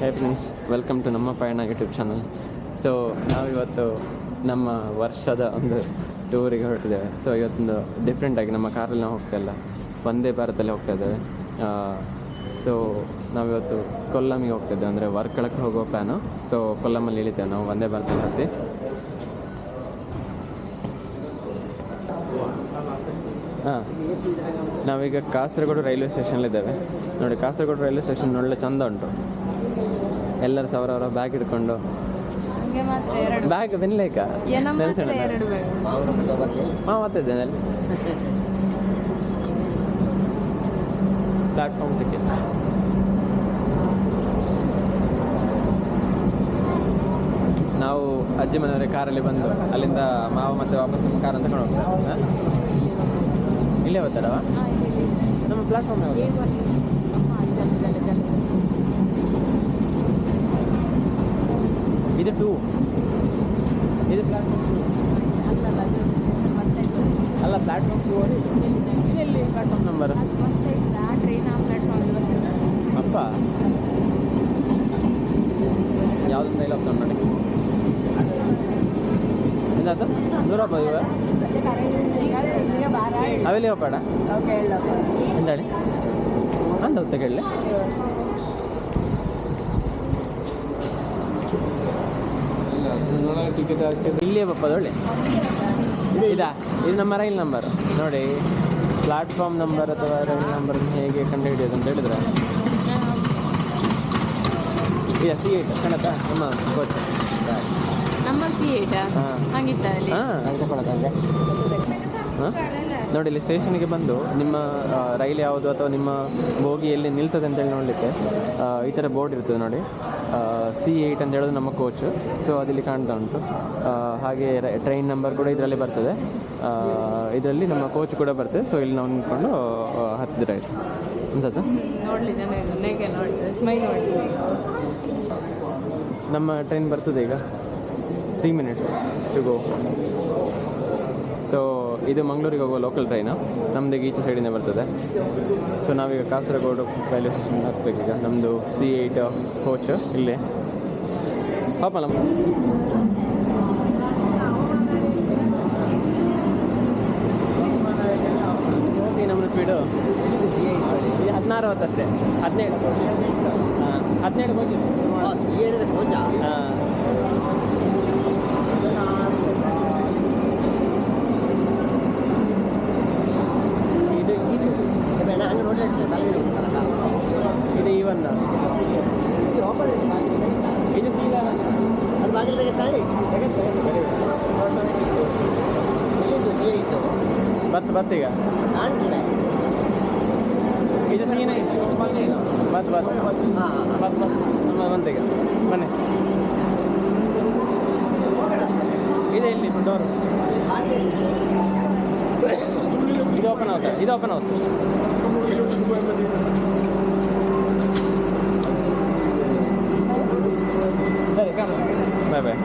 Hey friends welcome to ನಮ್ಮ ಪಯಣ YouTube channel so ನಾವಿವತ್ತು ನಮ್ಮ ವರ್ಷದ ಒಂದು ಟೂರಿಗೆ ಹೊರಟಿದ್ದೇವೆ. ಸೊ ಇವತ್ತೊಂದು ಡಿಫ್ರೆಂಟಾಗಿ ನಮ್ಮ ಕಾರಲ್ಲಿ ನಾವು ಹೋಗ್ತಾ ಇಲ್ಲ. ಒಂದೇ ಭಾರತದಲ್ಲಿ ಹೋಗ್ತಾ ಇದ್ದೇವೆ. ಸೊ ನಾವಿವತ್ತು ಕೊಲ್ಲಮಿಗೆ ಹೋಗ್ತಾ ಇದ್ದೇವೆ. ಅಂದರೆ ವರ್ಕಳಕ್ಕೆ ಹೋಗೋ ಪ್ಲ್ಯಾನು ಸೊ ಕೊಲ್ಲಮಲ್ಲಿ ಇಳಿತೇವೆ ನಾವು ಒಂದೇ ಭಾರತದಲ್ಲಿ ಹತ್ತಿ ಹಾಂ, ನಾವೀಗ ಕಾಸರಗೋಡು ರೈಲ್ವೆ ಸ್ಟೇಷನಲ್ಲಿದ್ದೇವೆ ನೋಡಿ, ಕಾಸರಗೋಡು ರೈಲ್ವೆ ಸ್ಟೇಷನ್ ಒಳ್ಳೆ ಚಂದ ಉಂಟು. ಎಲ್ಲರೂ ಸಾವಿರ ಬ್ಯಾಗ್ ಹಿಡ್ಕೊಂಡು. ಬ್ಯಾಗ್ ಬೆನ್ಲೇಕ ಹಾಂ ಅಲ್ಲಿ ಪ್ಲಾಟ್ಫಾರ್ಮ್ ಟಿಕೆಟ್ ನಾವು ಅಜ್ಜಿ ಮನೆಯವರ ಕಾರಲ್ಲಿ ಬಂದು ಅಲ್ಲಿಂದ ಮಾವ ಮತ್ತೆ ವಾಪಸ್ ನಮ್ಮ ಕಾರ್ ಅಂತ ಹೋಗ್ತೇವೆ ಇಲ್ಲೇ ಬರ್ತಾರವ. ನಮ್ಮ ಪ್ಲಾಟ್ಫಾರ್ಮ್ ಯಾವುದು ಏ ಬನ್ನಿ. ಹಾ, ಇದಲ್ಲ, ಇದಲ್ಲ, ಇದಲ್ಲ. ಇದು ಟೂ ಇದು ಪ್ಲಾಟ್ಫಾರ್ಮ್ ಟೂ ಅಲ್ಲ, ಪ್ಲ್ಯಾಟ್ಫಾರ್ಮ್ ಪ್ಲಾಟ್ಫಾರ್ಮ್ ಟೂ ನಂಬರ್ ಅದು train ಆ ಅಲ್ಲಿ ಅಪ್ಪ. ಯಾವ್ದು ಮೇಲೆ ಹೋಗ್ತಾನೆ ನೋಡಿ. ಎಂತಾಯ್ತು? ದೂರಪ್ಪ ಇವ. ಅವೆಲ್ಲಿ ಹೋಗ್ಬೇಡ? ಓಕೆ, ಅಂದ ಓಕೆ. ಎಂತಾಳಿ ಹೊತ್ತ ಕೇಳಲಿ ಇಲ್ಲೇ ಬಪ್ಪದ ಒಳ್ಳೆ. ಇದಾ ಇದು ನಮ್ಮ ರೈಲ್ ನಂಬರ್ ನೋಡಿ ಪ್ಲಾಟ್ಫಾರ್ಮ್ ನಂಬರ್ ಅಥವಾ ರೈಲ್ ನಂಬರ್ ಹೇಗೆ ಕಂಡುಹಿಡಿಯೋದು ಅಂತ ಹೇಳಿದ್ರೆ. ಇಲ್ಲ ಸಿ ಏಟ್ ಕಣತ ನಮ್ಮ ಕೋಚ್ ನಮ್ಮ ಸಿ ಏಟ ನೋಡಿ ಇಲ್ಲಿ ಸ್ಟೇಷನ್ಗೆ ಬಂದು ನಿಮ್ಮ ರೈಲ್ ಯಾವುದು ಅಥವಾ ನಿಮ್ಮ ಬೋಗಿ ಎಲ್ಲಿ ನಿಲ್ತದೆ ಅಂತೇಳಿ ನೋಡಲಿಕ್ಕೆ ಈ ಥರ ಬೋರ್ಡ್ ಇರ್ತದೆ ನೋಡಿ. ಸಿ ಏಯ್ಟ್ ಅಂತ ಹೇಳೋದು ನಮ್ಮ ಕೋಚ್ ಸೊ ಅದಿಲ್ಲಿ ಕಾಣ್ತಾ ಉಂಟು. ಹಾಗೆ ಟ್ರೈನ್ ನಂಬರ್ ಕೂಡ ಇದರಲ್ಲಿ ಬರ್ತದೆ. ಇದರಲ್ಲಿ ನಮ್ಮ ಕೋಚ್ ಕೂಡ ಬರ್ತದೆ. ಸೊ ಇಲ್ಲಿ ನಾವು ನಿಂತ್ಕೊಂಡು ಹತ್ತಿದ್ರೆ ಆಯಿತು. ಅನ್ಸತ್ತಾ ನಮ್ಮ ಟ್ರೈನ್ ಬರ್ತದೆ ಈಗ. Three minutes to go so ಇದು ಮಂಗಳೂರಿಗೆ ಹೋಗುವ ಲೋಕಲ್ ಟ್ರೈನು ನಮ್ಮದು ಈಚೆ ಸೈಡಿಂದ ಬರ್ತದೆ. ಸೊ ನಾವೀಗ ಕಾಸರಗೋಡು ರೈಲ್ವೆ ಸ್ಟೇಷನ್ ಹತ್ಬೇಕೀಗ ನಮ್ಮದು ಸಿ ಏಯ್ಟ್ ಕೋಚ್ ಇಲ್ಲೇ. ಪಾಪ ನಮ್ಮ ನಮ್ಮ ಸ್ಪೀಡು ಹದಿನಾರು ಹೊತ್ತಷ್ಟೇ. ಹದಿನೇಳು. ಹಾಂ ಹದಿನೇಳು ಹೋಗಿ. ಹಾಂ ಇದು ಇದು ಇದು ಇವನ್ನ ಇದು ಸಿ ಬತ್ತು ಬತ್ತು ಈಗ? ಇದು ಸೀನ ಬತ್ತು ಬತ್ತು ಬತ್ತು ಬತ್ ನಮ್ಮ ಬಂತೀಗ ಮನೆ ಇದೆ ಇಲ್ಲಿ ಡೋರು ಇದು ಓಪನ್ ಆಗುತ್ತೆ. ಇದು ಓಪನ್ ಆಗುತ್ತೆ. ಸರಿ ಬಾಯ್ ಬಾಯ್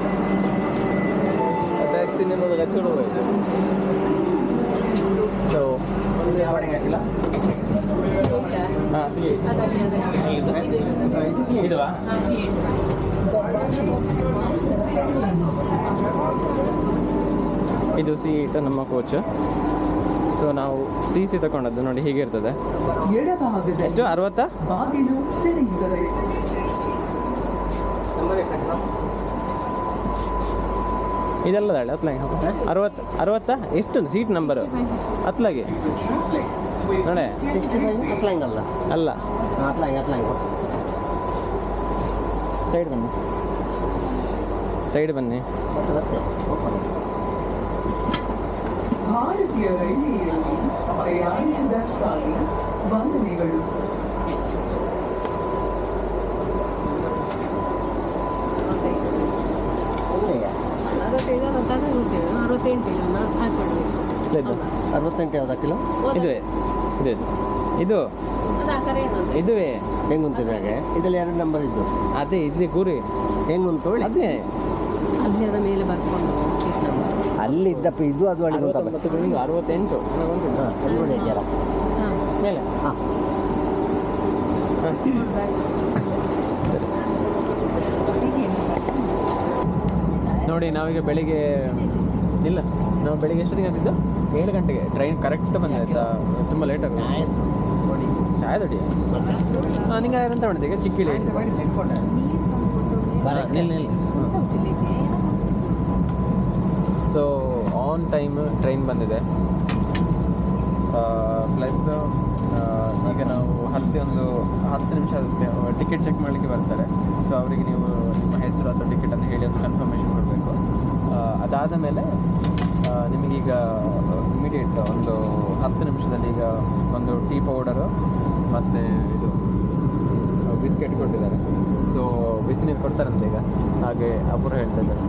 ಸೊ ಹಾಂ ಸಿ ಅದಲ್ಲಿ ಅದಲ್ಲಿ ಇದು ಇದುವಾ ಹಾ ಸಿ ಏಟ್ ಇದು ಸೀಟ್ ನಮ್ಮ ಕೋಚ್ ಸೊ ನಾವು ಸಿ ಸಿ ತಗೊಂಡದ್ದು ನೋಡಿ ಹೀಗೆ ಇರ್ತದೆ ಎಷ್ಟು? ಅರವತ್ತ? ಇದೆಲ್ಲ ದಾಳಿ ಹತ್ಲಾಗೆ ಅರವತ್ತು ಅರವತ್ತ? ಎಷ್ಟು ಸೀಟ್ ನಂಬರು ಹತ್ಲಾಗೆ ನೋಡೆ. ಅಲ್ಲ. ಸೈಡ್ ಬನ್ನಿ. ಸೈಡ್ ಬನ್ನಿ. ಭಾರತೀಯ ರೈಲ್ವೆಯಲ್ಲಿ ಪ್ರಯಾಣಿಸಿದಕ್ಕಾಗಿ ವಂದನೆಗಳು. ಅರವತ್ತೈದು ಅರವತ್ತಾರು ಅರವತ್ತೇಳು ಅರವತ್ತೆಂಟು ಅರವತ್ತೆಂಟು ಯಾವ್ದು ಕಿಲೋ? ಇದುವೇ. ಇದು ಇದು. ಇದುವೆ. ಅದು ಆ ಏನಂತ ಇದುವೇ ಹೆಂಗುಂತಿದೆ ಹಾಗೆ ಇದರಲ್ಲಿ ಎರಡು ನಂಬರ್ ಇದ್ದು. ಅದೇ ಇಲ್ಲಿ ಕೂರಿ ಹೆಂಗುಂಟು ಹೇಳಿ ಅದೇ. ಅಲ್ಲಿ ಅದರ ಮೇಲೆ ಬರ್ಕೊಂಡು ಇದು ಅದು ನೋಡಿ. ಹಾಂ. ನೋಡಿ ನಾವೀಗ ಬೆಳಿಗ್ಗೆ ಇಲ್ಲ ನಾವು ಬೆಳಿಗ್ಗೆ ಎಷ್ಟೊತ್ತಿಗೆ ಆಗಿದ್ದು ಏಳು ಗಂಟೆಗೆ. ಟ್ರೈನ್ ಕರೆಕ್ಟ್ ಬಂದ ಆಯ್ತಾ? ತುಂಬ ಲೇಟ್ ಆಗುತ್ತೆ ಚಾಯ್ ದೊಡ್ಡಿ ನಿಂಗೆ ಯಾರಂತ ಮಾಡಿದೆ ಚಿಕ್ಕಿಳಿ ಚಿಕ್ಕ ಇಲ್ಲ. ಸೊ ಆನ್ ಟೈಮ್ ಟ್ರೈನ್ ಬಂದಿದೆ. ಪ್ಲಸ್ ಈಗ ನಾವು ಹತ್ತಿ ಒಂದು ಹತ್ತು ನಿಮಿಷ ಅಷ್ಟೇ ಟಿಕೆಟ್ ಚೆಕ್ ಮಾಡಲಿಕ್ಕೆ ಬರ್ತಾರೆ. ಸೊ ಅವರಿಗೆ ನೀವು ನಿಮ್ಮ ಹೆಸರು ಅಥವಾ ಟಿಕೆಟನ್ನು ಹೇಳಿ ಒಂದು ಕನ್ಫರ್ಮೇಷನ್ ಕೊಡಬೇಕು. ಅದಾದ ಮೇಲೆ ನಿಮಗೀಗ ಇಮಿಡಿಯೇಟ್ ಒಂದು ಹತ್ತು ನಿಮಿಷದಲ್ಲಿ ಈಗ ಒಂದು ಟೀ ಪೌಡರು ಮತ್ತು ಇದು ಬಿಸ್ಕೆಟ್ ಕೊಟ್ಟಿದ್ದಾರೆ. ಸೊ ಬಿಸಿ ನೀರು ಕೊಡ್ತಾರಂತೆ ಈಗ. ಹಾಗೆ ಅಪೂರ್ವ ಹೇಳ್ತಾ ಇದ್ದಾರೆ.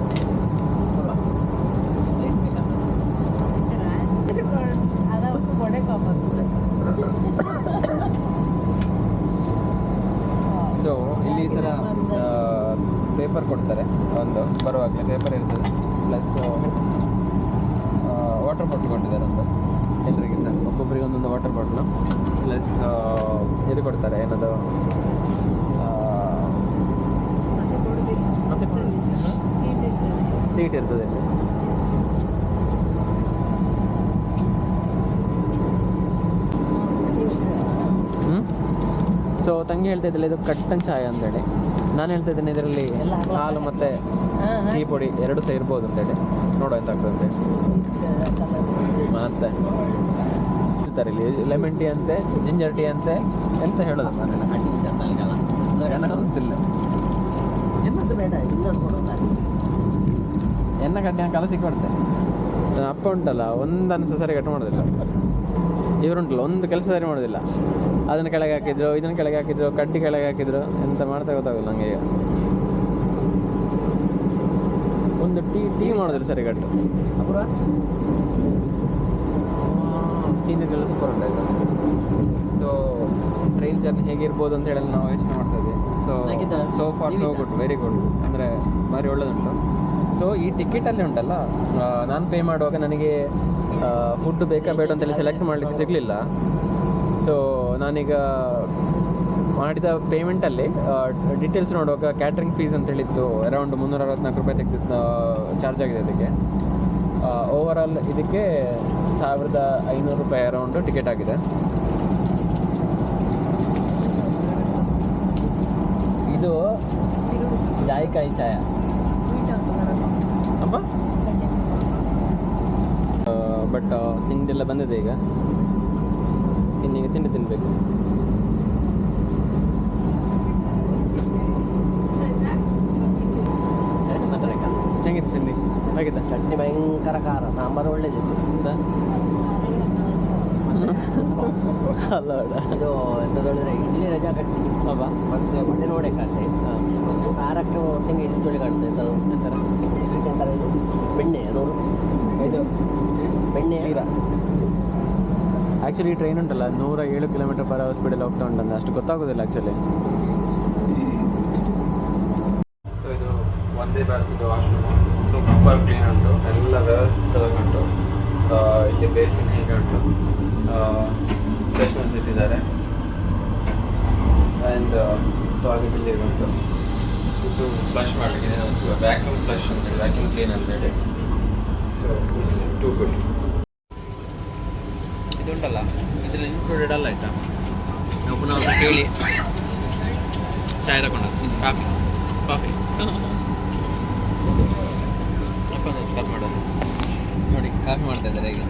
ಸೊ ಇಲ್ಲಿ ಈ ಥರ ಪೇಪರ್ ಕೊಡ್ತಾರೆ. ಒಂದು ಬರುವಾಗಲೇ ಪೇಪರ್ ಇರ್ತದೆ. ಪ್ಲಸ್ ವಾಟರ್ ಬಾಟ್ಲ್ ಕೊಟ್ಟಿದ್ದಾರೆ ಒಂದು ಎಲ್ಲರಿಗೆ ಸರ್. ಒಬ್ಬೊಬ್ಬರಿಗೆ ಒಂದೊಂದು ವಾಟರ್ ಬಾಟ್ಲು ಪ್ಲಸ್ ಇದು ಕೊಡ್ತಾರೆ ಏನದು? ಸೀಟ್ ಇರ್ತದೆ ಇಲ್ಲಿ. ಹ್ಞೂ ಸೊ ತಂಗಿ ಹೇಳ್ತಾ ಇದ್ದಿಲ್ಲ ಇದು ಕಟ್ಟನ್ ಚಾಯ್ ಅಂತೇಳಿ. ನಾನು ಹೇಳ್ತಾ ಇದ್ದೇನೆ, ಇದರಲ್ಲಿ ಹಾಲು ಮತ್ತು ಟೀ ಪುಡಿ ಎರಡು ಸಹ ಇರ್ಬೋದು ಅಂತೇಳಿ. ನೋಡೋ ಎಂತ ಆಗ್ತದೆ ಮತ್ತೆ? ಇಲ್ಲಿ ಲೆಮನ್ ಟೀ ಅಂತೆ ಜಿಂಜರ್ ಟೀ ಅಂತೆ, ಎಂತ ಹೇಳೋದು? ಗೊತ್ತಿಲ್ಲ ಎನ್ನ ಕಡ್ಡಿ ಹಾಕಿ ಕಲಸಿ ಕೊಡ್ತೆ. ಅಪ್ಪ ಉಂಟಲ್ಲ ಒಂದನ್ನು ಸರಿ ಕಟ್ ಮಾಡೋದಿಲ್ಲ. ಇವರುಂಟಲ್ಲ ಒಂದು ಕೆಲಸ ಸರಿ ಮಾಡೋದಿಲ್ಲ. ಅದನ್ನು ಕೆಳಗೆ ಹಾಕಿದ್ರು ಇದನ್ನು ಕೆಳಗೆ ಹಾಕಿದ್ರು ಕಡ್ಡಿ ಕೆಳಗೆ ಹಾಕಿದ್ರು ಎಂತ ಮಾಡ್ತಾ ಗೊತ್ತಾಗಲ್ಲ ನನಗೆ ಈಗ ಒಂದು ಟೀ ಟೀ ಮಾಡಿದ್ರು ಸರಿ ಕಟ್ಟು ಅಪುರ ಸೀನಿಯರ್ಗೆಲ್ಲ ಸೂಪರ್ ಉಂಟಾಯ್ತು. ಸೊ ಟ್ರೈನ್ ಜರ್ನಿ ಹೇಗಿರ್ಬೋದು ಅಂತ ಹೇಳಿ ನಾವು ಯೋಚನೆ ಮಾಡ್ತಾ ಇದ್ವಿ. So? So far so good very good ಅಂದರೆ ಭಾರಿ ಒಳ್ಳೆದುಂಟು. ಸೊ ಈ ಟಿಕೆಟಲ್ಲಿ ಉಂಟಲ್ಲ ನಾನು ಪೇ ಮಾಡುವಾಗ ನನಗೆ ಫುಡ್ ಬೇಕಾ ಬೇಡ ಅಂತೇಳಿ ಸೆಲೆಕ್ಟ್ ಮಾಡಲಿಕ್ಕೆ ಸಿಗಲಿಲ್ಲ. ಸೊ ನಾನೀಗ ಮಾಡಿದ ಪೇಮೆಂಟಲ್ಲಿ ಡೀಟೇಲ್ಸ್ ನೋಡುವಾಗ ಕ್ಯಾಟ್ರಿಂಗ್ ಫೀಸ್ ಅಂತ ಹೇಳಿತ್ತು ಅರೌಂಡ್ ಮುನ್ನೂರ ಅರವತ್ತ್ನಾಲ್ಕು ರೂಪಾಯಿ ತೆಗೆದ ಚಾರ್ಜ್ ಆಗಿದೆ ಅದಕ್ಕೆ ಓವರ್ ಆಲ್ ಇದಕ್ಕೆ ಸಾವಿರದ ಐನೂರು ರೂಪಾಯಿ ಅರೌಂಡು ಟಿಕೆಟ್ ಆಗಿದೆ. ಇದು ಜಾಯಿಕಾಯಿ ಚಾಯ. ಅಪ್ಪ? ಬಟ್ ತಿಂಡಿಯೆಲ್ಲ ಬಂದಿದೆ ಈಗ. ಇನ್ನೀಗ ತಿಂಡಿ ತಿನ್ನಬೇಕು. ಹೇಗಿತ್ತು ತಿಂಡಿ? ಹೇಗಿತ್ತ? ಚಟ್ನಿ ಭಯಂಕರ ಖಾರ ಸಾಂಬಾರು ಒಳ್ಳೇದಿತ್ತು. ಅಲ್ಲ ಇದು ಎಂತ ಹೇಳಿದ್ರೆ ಇಡ್ಲಿ ರಜಾ ಕಟ್ಟಿ. ಬಾಬಾ ಮತ್ತೆ ಹೊಟ್ಟೆ ನೋಡಿ ಕಟ್ಟೆ. ಖಾರಕ್ಕೆ ಒಟ್ಟಿಗೆ ಇದು ತೊಳಿ ಕಾಣ್ತದೆ ಅದು. ಎಂತರ ಬೆಣ್ಣೆ ನೋಡು ಇದು? ಬೆಣ್ಣೆ. ಆ್ಯಕ್ಚುಲಿ ಟ್ರೈನ್ ಉಂಟಲ್ಲ, ನೂರ ಏಳು ಕಿಲೋಮೀಟರ್ ಪರ್ ಅವರ್ ಸ್ಪೀಡಲ್ಲಿ ಹೋಗ್ತಾ ಉಂಟಂತೆ ಅಷ್ಟು ಗೊತ್ತಾಗೋದಿಲ್ಲ ಆ್ಯಕ್ಚುಲಿ ಸೊ ಇದು ಒಂದೇ ಭಾರತದ ವಾಶ್ರೂಮ್ ಸೂಪರ್ ಕ್ಲೀನ್ ಉಂಟು. ಎಲ್ಲ ವ್ಯವಸ್ಥಿತವಾಗಿ ಉಂಟು. ಇಲ್ಲಿ ಬೇಸಿನ್ ಹೀಗೆ ಉಂಟು. ಫ್ರೆಶ್ನೆಸ್ ಇಟ್ಟಿದ್ದಾರೆ. ಆ್ಯಂಡ್ ಟಾಯ್ಲೆಟ್ ಇಲ್ಲಿ ಉಂಟು. ಇದು ಫ್ಲಶ್ ಮಾಡಲಿಕ್ಕೆ ವ್ಯಾಕ್ಯೂಮ್ ಫ್ಲಶ್ ಅಂತೇಳಿ ವ್ಯಾಕ್ಯೂಮ್ ಕ್ಲೀನ್ ಅಂತೇಳಿ ಸೊ ಟೂ ಗುಡ್ ಇದುಂಟಲ್ಲ ಇದರಲ್ಲಿ ಇನ್ಕ್ಲೂಡೆಡ್ ಅಲ್ಲ ಆಯ್ತಾ? ನಾವು ಪುನಃ ಒಂದು ಕೇಳಿ. ಚಾಯ್ ತಗೊಂಡ ಕಾಫಿ. ಕಾಫಿ. ಕಾಫಿ ಮಾಡೋದು ನೋಡಿ ಕಾಫಿ ಮಾಡ್ತಾ ಇದ್ದಾರೆ ಹೇಗೆ?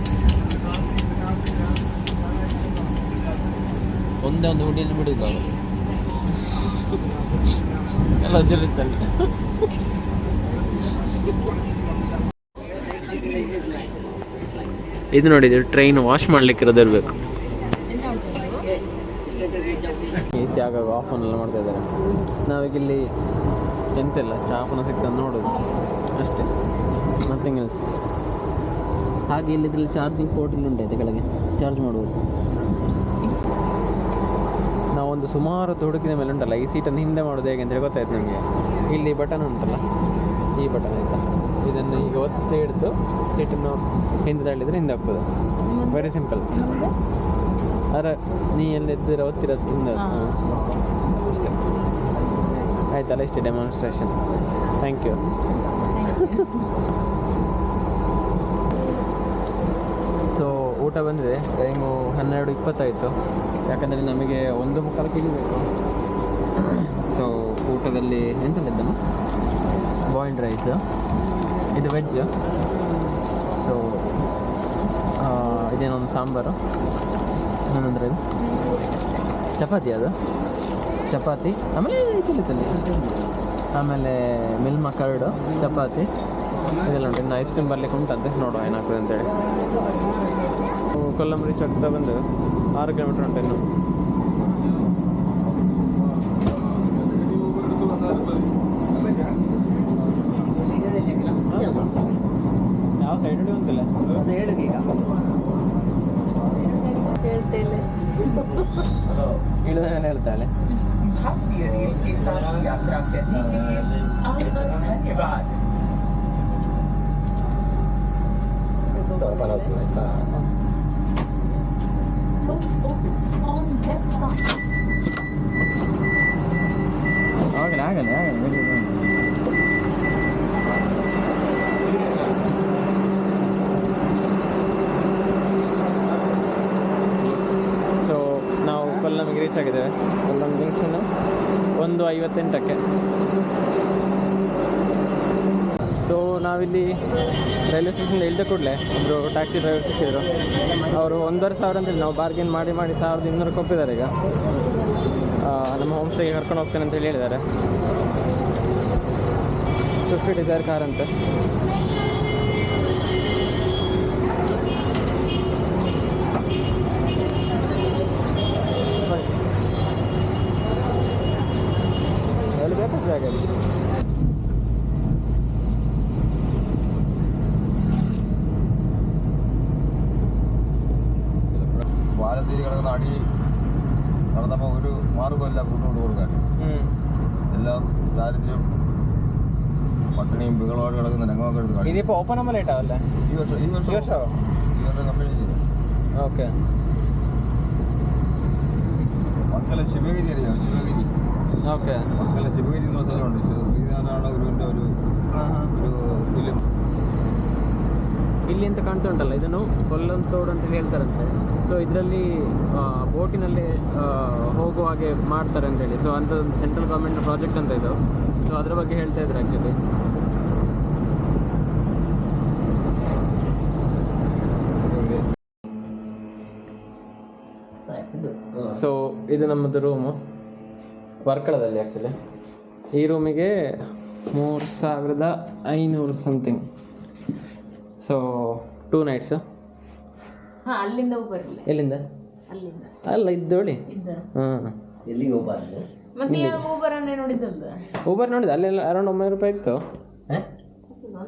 ಒಂದೇ ಒಂದು ಹುಡಿಯಲ್ಲಿ ಬಿಡುದಿಲ್ಲ ಅವರು. ಎಲ್ಲ ಜರಿತಲ್ಲಿ ಇದು ನೋಡಿದ್ರೆ ಟ್ರೈನ್ ವಾಶ್ ಮಾಡ್ಲಿಕ್ಕೆ ಇರೋದಿರ್ಬೇಕು ಎ ಸಿ ಆಗಾಗ ಆಫ್ ಎಲ್ಲ ಮಾಡ್ತಾ ಇದ್ದಾರೆ. ನಾವೀಗ ಇಲ್ಲಿ ಎಂತಿಲ್ಲ ಚಾ ಪುನಃ ಸಿಗ್ತದೆ ನೋಡೋದು. ಅಷ್ಟೇ. ನಥಿಂಗ್ ಎಲ್ಸ್ ಹಾಗೆ ಇಲ್ಲಿ ಇದ್ರಲ್ಲಿ ಚಾರ್ಜಿಂಗ್ ಪೋರ್ಟ್ ಇಲ್ಲಿ ಉಂಟೈತೆ ಕೆಳಗೆ. ಚಾರ್ಜ್ ಮಾಡುವುದು. ನಾವೊಂದು ಸುಮಾರು ತೊಡಕಿನ ಮೇಲೆ ಉಂಟಲ್ಲ, ಈ ಸೀಟನ್ನು ಹಿಂದೆ ಮಾಡೋದು ಹೇಗೆ ಅಂತೇಳಿ ಗೊತ್ತಾಯ್ತು ನಮಗೆ. ಇಲ್ಲಿ ಬಟನ್ ಉಂಟಲ್ಲ. ಈ ಬಟನ್ ಆಯಿತಾ? ಇದನ್ನು ಈಗ ಒತ್ತಿ ಹಿಡಿದು ಸೀಟನ್ನು ಹಿಂದೆ ತಳ್ಳಿದ್ರೆ ಹಿಂದೆ ಹೋಗ್ತದೆ ವೆರಿ ಸಿಂಪಲ್ ಅರೆ ನೀ ಎಲ್ಲಿದ್ದೀರ ಒತ್ತಿರೋದು ಹಿಂದೆ ಅಷ್ಟೆ. ಆಯ್ತಲ್ಲ ಇಷ್ಟೇ ಡೆಮಾನ್ಸ್ಟ್ರೇಷನ್ ಥ್ಯಾಂಕ್ ಯು ಸೊ ಊಟ ಬಂದಿದೆ. ಟೈಮು ಹನ್ನೆರಡು ಇಪ್ಪತ್ತಾಯಿತು. ಯಾಕಂದರೆ ನಮಗೆ ಒಂದು ಮುಕ್ಕಾಲಕ್ಕೆ ಇಳಿಬೇಕು ಸೊ ಊಟದಲ್ಲಿ ಎಂತಲ್ಲಿದ್ದಾನೆ ಬಾಯ್ಲ್ಡ್ ರೈಸ್ ಇದು ವೆಜ್ ಸೊ ಇದೇನೊಂದು ಸಾಂಬಾರು? ಏನಂದ್ರೆ ಚಪಾತಿ ಅದು. ಚಪಾತಿ. ಆಮೇಲೆ ಇತ್ತಲ್ಲಿ ಆಮೇಲೆ ಮಿಲ್ಮ ಕರ್ಡು ಚಪಾತಿ. ಇದೆಲ್ಲ ಉಂಟು. ಇನ್ನು ಐಸ್ ಕ್ರೀಮ್ ಬರ್ಲಿಕ್ಕೆ ಉಂಟಂತೆ. ನೋಡುವ ಏನಾಗ್ತದೆ ಅಂತೇಳಿ. ಕೊಲ್ಲಂಬರಿ ಚಕ್ತ ಬಂದು ಆರು ಕಿಲೋಮೀಟ್ರ್ ಉಂಟು ಇನ್ನು. ಆಗಲಿ ಆಗಲಿ. ಸೊ ನಾವು ಕೊಲ್ಲಂಗೆ ರೀಚ್ ಆಗಿದ್ದೇವೆ. ಕೊಲ್ಲಂ ಜಂಕ್ಷನ್ ಒಂದು ಐವತ್ತೆಂಟಕ್ಕೆ. ನಾವಿಲ್ಲಿ ರೈಲ್ವೆ ಸ್ಟೇಷನ್ ಇಳಿದ ಕೂಡಲೇ ಒಬ್ಬರು ಟ್ಯಾಕ್ಸಿ ಡ್ರೈವರ್ ಸಿಕ್ಕಿದ್ರು. ಅವರು ಒಂದೂವರೆ ಸಾವಿರ ಅಂತೇಳಿ ನಾವು ಬಾರ್ಗೇನ್ ಮಾಡಿ ಮಾಡಿ ಸಾವಿರದ ಇನ್ನೂರು ಕೊಪ್ಪಿದ್ದಾರೆ ಈಗ. ನಮ್ಮ ಹೋಮ್ ಸ್ಟೇಗೆ ಕರ್ಕೊಂಡು ಹೋಗ್ತೇನೆ ಅಂತ ಹೇಳಿ ಹೇಳಿದ್ದಾರೆ. ಸ್ವಿಫ್ಟ್ ಡಿಸೈರ್ ಕಾರ್ ಅಂತ. ಎಲ್ಲಿ മഞ്ചേരി കിടക്കുന്ന അടി നടന്നപ്പോൾ ഒരു മാർഗമല്ല കൂട്ടുകൊണ്ട് കൊടുക്കാൻ എല്ലാം ദാരിദ്ര്യം പട്ടിണിയും ബഹളമാട് കിടക്കുന്ന രംഗമൊക്കെ എടുത്ത് ഇതിപ്പോ ഓപ്പൺ അമ്മലായിട്ടാവല്ലേ ഈ വർഷം ഈ വർഷം ഈ വർഷം? Company okay. മക്കളെ ശിവഗിരി അറിയാം? ശിവഗിരി. ഓക്കെ. മക്കളെ ശിവഗിരി എന്ന് പറഞ്ഞാലുണ്ട് ശിവഗിരി എന്ന് പറഞ്ഞാണ് ഒരു ഒരു ഫിലിം ಇಲ್ಲಿ ಅಂತ ಕಾಣ್ತಾ ಉಂಟಲ್ಲ, ಇದನ್ನು ಕೊಲ್ಲಂತೋಡ್ ಅಂತ ಹೇಳ್ತಾರಂತೆ. ಸೊ ಇದರಲ್ಲಿ ಬೋಟಿನಲ್ಲಿ ಹೋಗುವ ಹಾಗೆ ಮಾಡ್ತಾರೆ ಅಂತೇಳಿ. ಸೊ ಒಂದು ಸೆಂಟ್ರಲ್ ಗೌರ್ಮೆಂಟ್ ಪ್ರಾಜೆಕ್ಟ್ ಅಂತ ಇದು. ಸೊ ಅದ್ರ ಬಗ್ಗೆ ಹೇಳ್ತಾ ಇದ್ರು ಆ್ಯಕ್ಚುಲಿ ಸೊ ಇದು ನಮ್ಮದು ರೂಮು ವರ್ಕಳದಲ್ಲಿ ಆ್ಯಕ್ಚುಲಿ ಈ ರೂಮಿಗೆ ಮೂರು ಸಾವಿರದ ಐನೂರು ಸಮಥಿಂಗ್ ಸೊ ಟೂ ನೈಟ್ಸ್ ಹಾ ಅಲ್ಲಿಂದ ಬರಲಿಲ್ಲ ಎಲ್ಲಿಂದ? ಅಲ್ಲಿಂದ. ಅಲ್ಲ ಇದ್ದೋಳಿ. ಇದ್ದ. ಹಾಂ. ಎಲ್ಲಿಗೆ ಮತ್ತೆ ಊಬರ್ ನೋಡಿದ ಅಲ್ಲಿ ಊಬರ್ ನೋಡಿದೆ ಅಲ್ಲೆಲ್ಲ ಅರೌಂಡ್ ಒಂಬೈನೂರು ರೂಪಾಯಿ ಇತ್ತು. ಹ?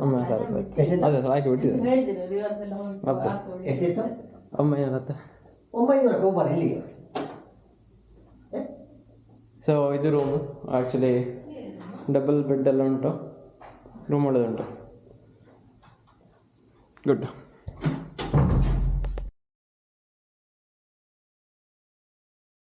ಒಂಬೈನೂರು ಸಾವಿರ ರೂಪಾಯಿ ಇತ್ತು. ಅದೇ ಹಾಕಿ ಎಲ್ಲ ಮತ್ತೆ? ಎಷ್ಟಿತ್ತು? ಒಂಬೈನೂರ ಹತ್ತು. ಎಲ್ಲಿಗೆ? ಸೊ ಇದು ರೂಮು ಆ್ಯಕ್ಚುಲಿ ಡಬಲ್ ಬೆಡ್ ಎಲ್ಲ ಉಂಟು. ರೂಮ್ ಒಳ್ಳೆದುಂಟು. ಗುಡ್